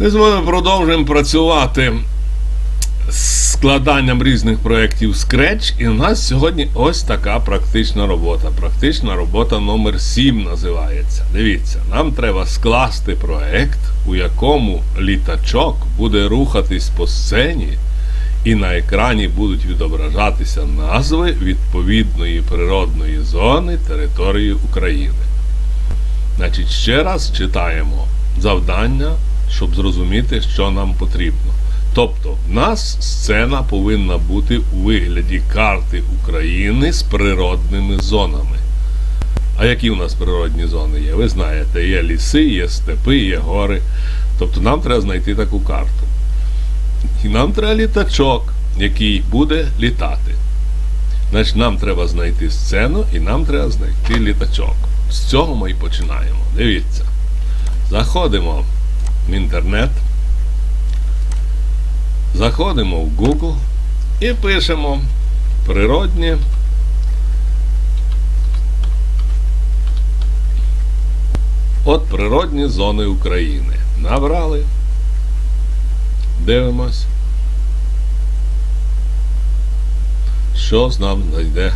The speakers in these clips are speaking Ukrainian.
Ми з вами продовжуємо працювати з складанням різних проєктів Scratch, і у нас сьогодні ось така практична робота. Практична робота номер 7 називається. Дивіться, нам треба скласти проєкт, у якому літачок буде рухатись по сцені, і на екрані будуть відображатися назви відповідної природної зони території України. Значить, ще раз читаємо завдання, щоб зрозуміти, що нам потрібно. Тобто, в нас сцена повинна бути у вигляді карти України з природними зонами. А які у нас природні зони є? Ви знаєте, є ліси, є степи, є гори. Тобто нам треба знайти таку карту. І нам треба літачок, який буде літати. Значить, нам треба знайти сцену і нам треба знайти літачок. З цього ми і починаємо. Дивіться. Заходимо в інтернет. Заходимо в Google і пишемо природні. От природні зони України. Набрали. Дивимось. Що з нам знайде?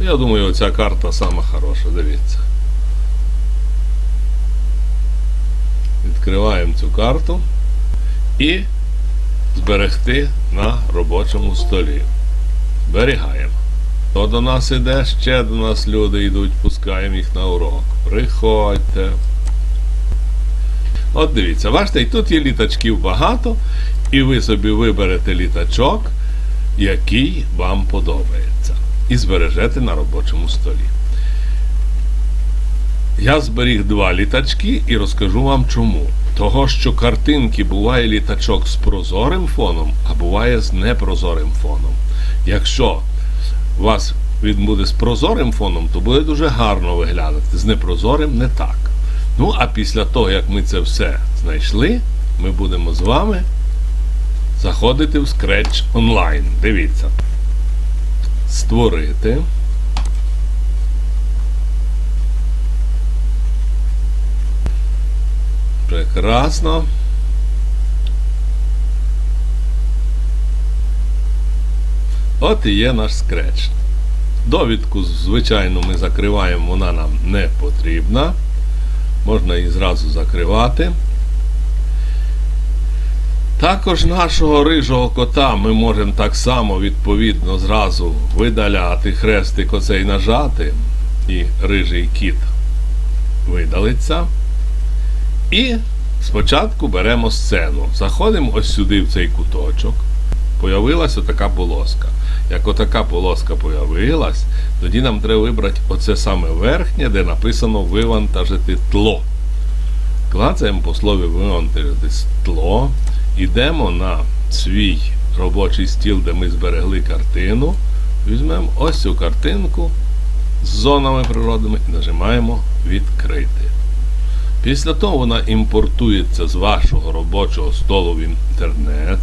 Я думаю, оця карта сама хороша, дивіться. Відкриваємо цю карту і зберегти на робочому столі. Зберігаємо. То до нас іде, ще до нас люди йдуть, пускаємо їх на урок. Приходьте. От дивіться, бачите, і тут є літачків багато, і ви собі виберете літачок, який вам подобається. І збережете на робочому столі. Я зберіг два літачки і розкажу вам чому. Того, що картинки буває літачок з прозорим фоном, а буває з непрозорим фоном. Якщо у вас він буде з прозорим фоном, то буде дуже гарно виглядати. З непрозорим не так. Ну, а після того, як ми це все знайшли, ми будемо з вами заходити в Scratch онлайн. Дивіться. Створити. Прекрасно. От і є наш скреч. Довідку, звичайно, ми закриваємо, вона нам не потрібна. Можна її зразу закривати. Також нашого рижого кота ми можемо так само відповідно зразу видаляти, хрестик оцей нажати, і рижий кіт видалиться. І спочатку беремо сцену. Заходимо ось сюди, в цей куточок. Появилася така полоска. Як отака полоска появилась, тоді нам треба вибрати оце саме верхнє, де написано вивантажити тло. Клацаємо по слові вивантажити тло. Йдемо на свій робочий стіл, де ми зберегли картину. Візьмемо ось цю картинку з зонами природними і нажимаємо відкрити. Після того вона імпортується з вашого робочого столу в інтернет.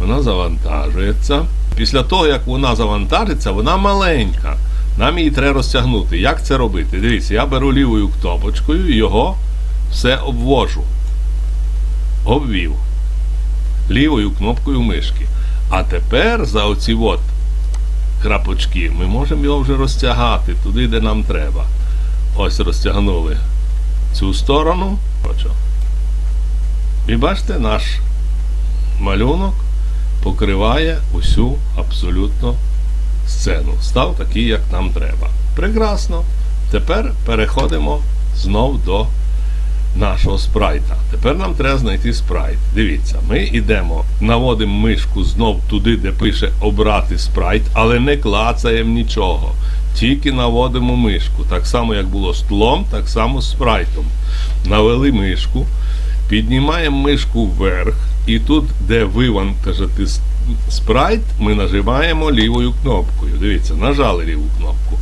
Вона завантажується. Після того, як вона завантажиться, вона маленька. Нам її треба розтягнути. Як це робити? Дивіться, я беру лівою кнопочкою і його все обвожу. Обвів. Лівою кнопкою мишки. А тепер за оці от крапочки ми можемо його вже розтягати туди, де нам треба. Ось розтягнули цю сторону. І бачите, наш малюнок покриває усю абсолютно сцену. Став такий, як нам треба. Прекрасно. Тепер переходимо знов до нашого спрайта. Тепер нам треба знайти спрайт. Дивіться, ми йдемо, наводимо мишку знов туди, де пише обрати спрайт, але не клацаємо нічого. Тільки наводимо мишку. Так само, як було з тлом, так само з спрайтом. Навели мишку, піднімаємо мишку вверх, і тут, де вивантажити спрайт, ми нажимаємо лівою кнопкою. Дивіться, нажали ліву кнопку.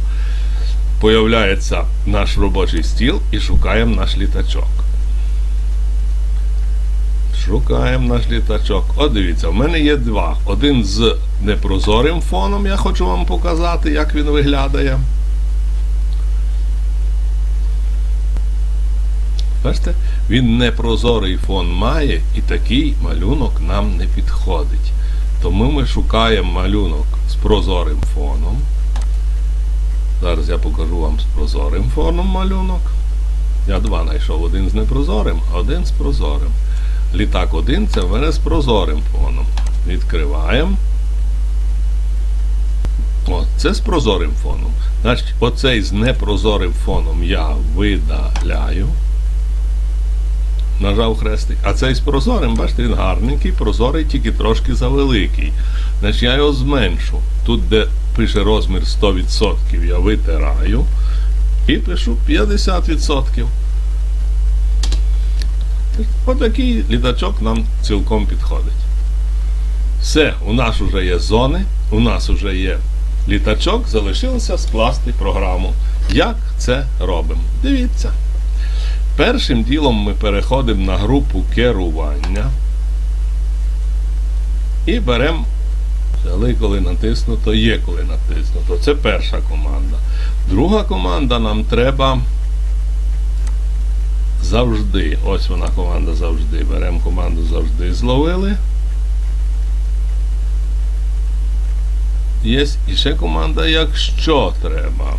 Появляється наш робочий стіл і шукаємо наш літачок. Шукаємо наш літачок. От дивіться, в мене є два. Один з непрозорим фоном, я хочу вам показати, як він виглядає. Бачите? Він непрозорий фон має, і такий малюнок нам не підходить. Тому ми шукаємо малюнок з прозорим фоном. Зараз я покажу вам з прозорим фоном малюнок. Я два знайшов. Один з непрозорим, а один з прозорим. Літак один це в мене з прозорим фоном. Відкриваємо. О, це з прозорим фоном. Значить, оцей з непрозорим фоном я видаляю. Нажав хрестик. А цей з прозорим, бачите, він гарненький, прозорий, тільки трошки завеликий. Значить, я його зменшу. Тут, де пише розмір 100%, я витираю і пишу 50%. Отакий літачок нам цілком підходить. Все, у нас вже є зони, у нас вже є літачок, залишилося скласти програму. Як це робимо? Дивіться. Першим ділом ми переходимо на групу керування і беремо взяли, коли натиснуто, є коли натиснуто. Це перша команда. Друга команда нам треба завжди. Ось вона команда завжди. Беремо команду завжди зловили. Є і ще команда, якщо треба.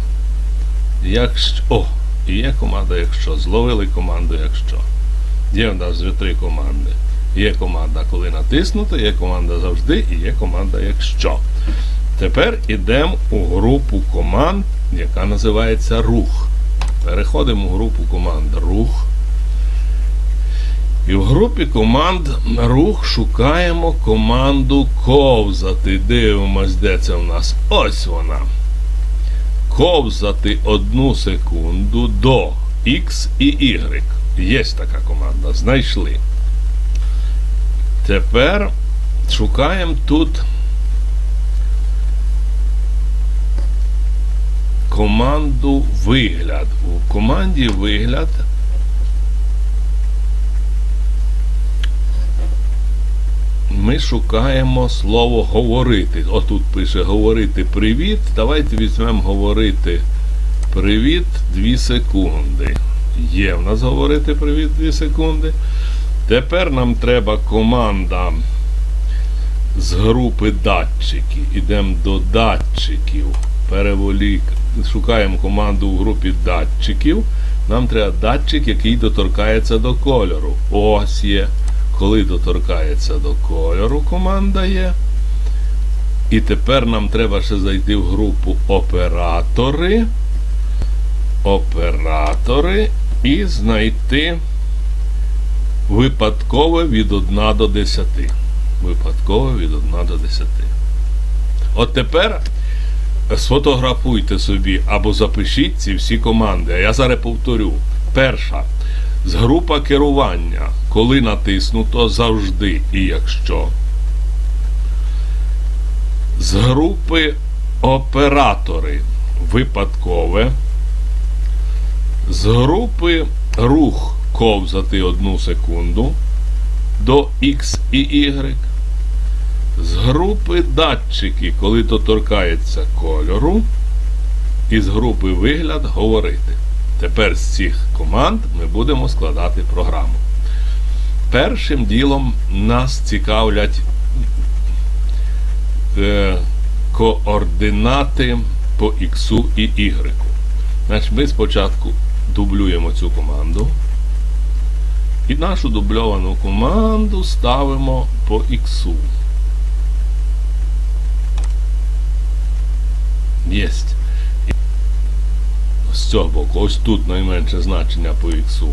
Якщо. О, є команда, якщо. Зловили команду, якщо. Є в нас вже три команди. Є команда, коли натиснуто, є команда завжди і є команда, якщо. Тепер йдемо у групу команд, яка називається рух. Переходимо у групу команд рух. І в групі команд рух шукаємо команду ковзати. Дивимось, де це в нас. Ось вона. Ковзати одну секунду до X і Y. Є така команда. Знайшли. Тепер шукаємо тут команду вигляд. У команді вигляд ми шукаємо слово говорити. Отут пише говорити привіт. Давайте візьмемо говорити привіт 2 секунди. Є в нас говорити привіт 2 секунди. Тепер нам треба команда з групи датчики. Ідемо до датчиків. Переволік. Шукаємо команду в групі датчиків. Нам треба датчик, який доторкається до кольору. Ось є. Коли доторкається до кольору, команда є. І тепер нам треба ще зайти в групу оператори. Оператори і знайти випадкове від 1 до 10. Випадкове від 1 до 10. От тепер сфотографуйте собі або запишіть ці всі команди. А я зараз повторю. Перша. З група керування. Коли натиснуто завжди і якщо. З групи оператори випадкове. З групи рух ковзати одну секунду до X і Y. З групи датчики, коли то торкається кольору. І з групи вигляд говорити. Тепер з цих команд ми будемо складати програму. Першим ділом нас цікавлять е, координати по X і Y. Значить, ми спочатку дублюємо цю команду. І нашу дубльовану команду ставимо по X. Єсть. З цього боку, ось тут найменше значення по X.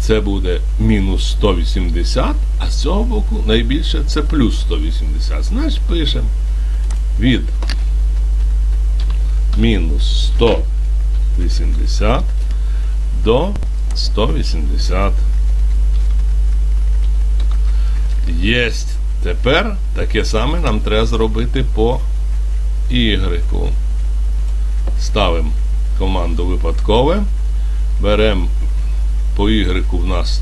Це буде мінус 180, а з цього боку найбільше це плюс 180. Значить, пишемо від мінус 180 до 180. Єсть. Тепер таке саме нам треба зробити по Y. Ставимо команду випадкове. Беремо по Y в нас.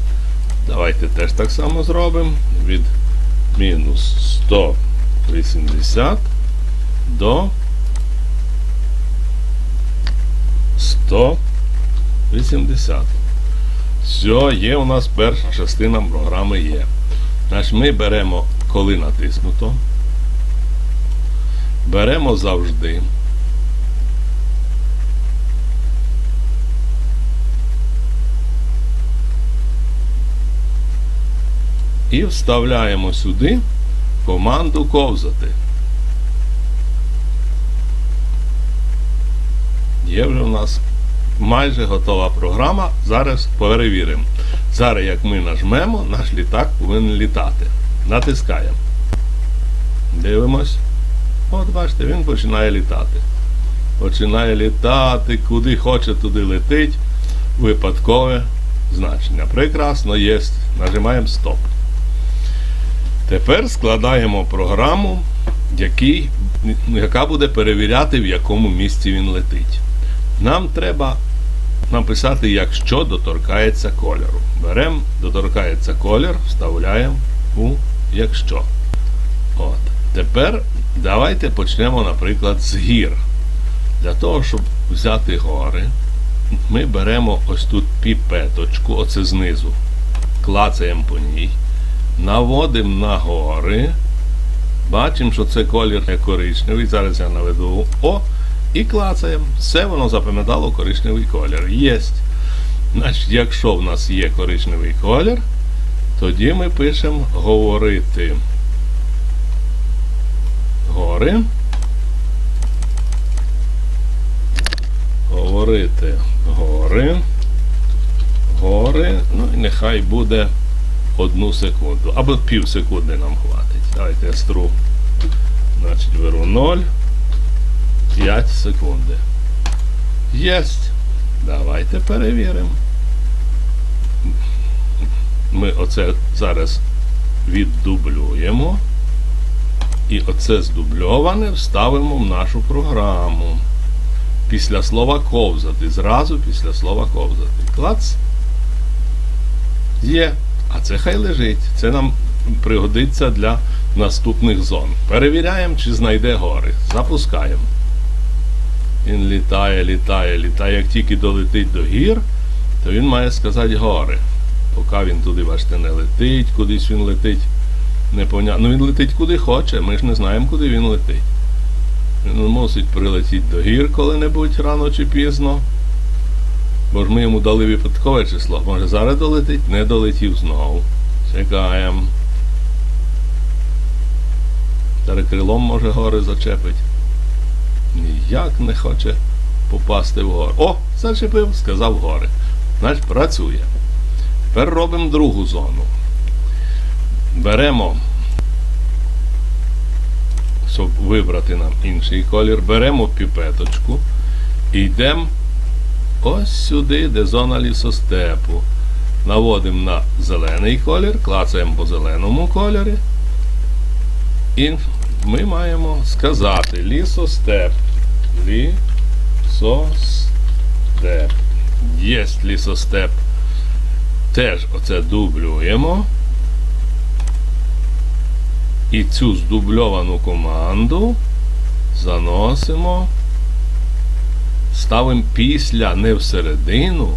Давайте теж так само зробимо. Від мінус 180 до 180. Все, є у нас перша частина програми є. Значить, ми беремо, коли натиснуто. Беремо завжди. І вставляємо сюди команду ковзати. Є вже у нас майже готова програма. Зараз перевіримо. Зараз, як ми нажмемо, наш літак повинен літати. Натискаємо. Дивимось. От бачите, він починає літати. Починає літати, куди хоче, туди летить. Випадкове значення. Прекрасно є. Нажимаємо стоп. Тепер складаємо програму, який, яка буде перевіряти, в якому місці він летить. Нам треба написати, якщо доторкається кольору. Беремо, доторкається колір, вставляємо у якщо. От. Тепер давайте почнемо, наприклад, з гір. Для того, щоб взяти гори, ми беремо ось тут піпеточку, оце знизу, клацаємо по ній, наводимо на гори. Бачимо, що це колір не коричневий. Зараз я наведу О. І клацаємо. Все воно запам'ятало коричневий колір. Єсть. Значить, якщо в нас є коричневий колір, тоді ми пишемо говорити гори. Говорити гори. Гори. Ну і нехай буде одну секунду. Або пів секунди нам хватить. Давайте я стру. Значить, беру 0. 5 секунди. Єсть. Давайте перевіримо. Ми оце зараз віддублюємо. І оце здубльоване вставимо в нашу програму. Після слова ковзати. Зразу після слова ковзати. Клац. Є. А це хай лежить. Це нам пригодиться для наступних зон. Перевіряємо, чи знайде гори. Запускаємо. Він літає, літає, літає. Як тільки долетить до гір, то він має сказати гори. Поки він туди, бачите, не летить, кудись він летить. Непонятно. Ну він летить куди хоче, ми ж не знаємо, куди він летить. Він мусить прилетіти до гір коли-небудь рано чи пізно. Бо ж ми йому дали випадкове число. Може зараз долетить, не долетів знову. Чекаємо. Зараз крилом може гори зачепить ніяк не хоче попасти в гори. О, зачепив, сказав гори. Значить, працює. Тепер робимо другу зону. Беремо, щоб вибрати нам інший колір, беремо піпеточку і йдемо ось сюди, де зона лісостепу. Наводимо на зелений колір, клацаємо по зеленому кольорі. І ми маємо сказати лісостеп. Лісостеп. Є лісостеп. Теж оце дублюємо. І цю здубльовану команду заносимо. Ставимо після не всередину,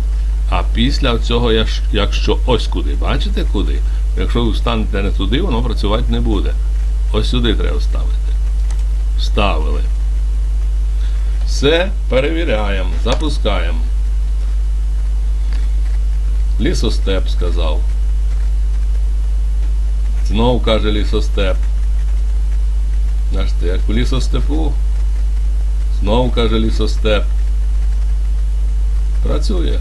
а після цього, якщо ось куди. Бачите куди? Якщо ви встанете не туди, воно працювати не буде. Ось сюди треба вставити. Вставили. Все, перевіряємо, запускаємо. Лісостеп сказав. Знову каже лісостеп. Бачите, як у лісостепу. Знову каже лісостеп. Працює.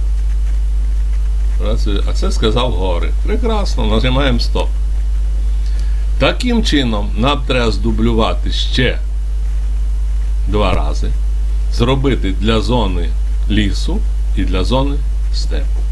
Працює. А це сказав гори. Прекрасно, нажимаємо стоп. Таким чином, нам треба здублювати ще два рази. Зробити для зони лісу і для зони степу.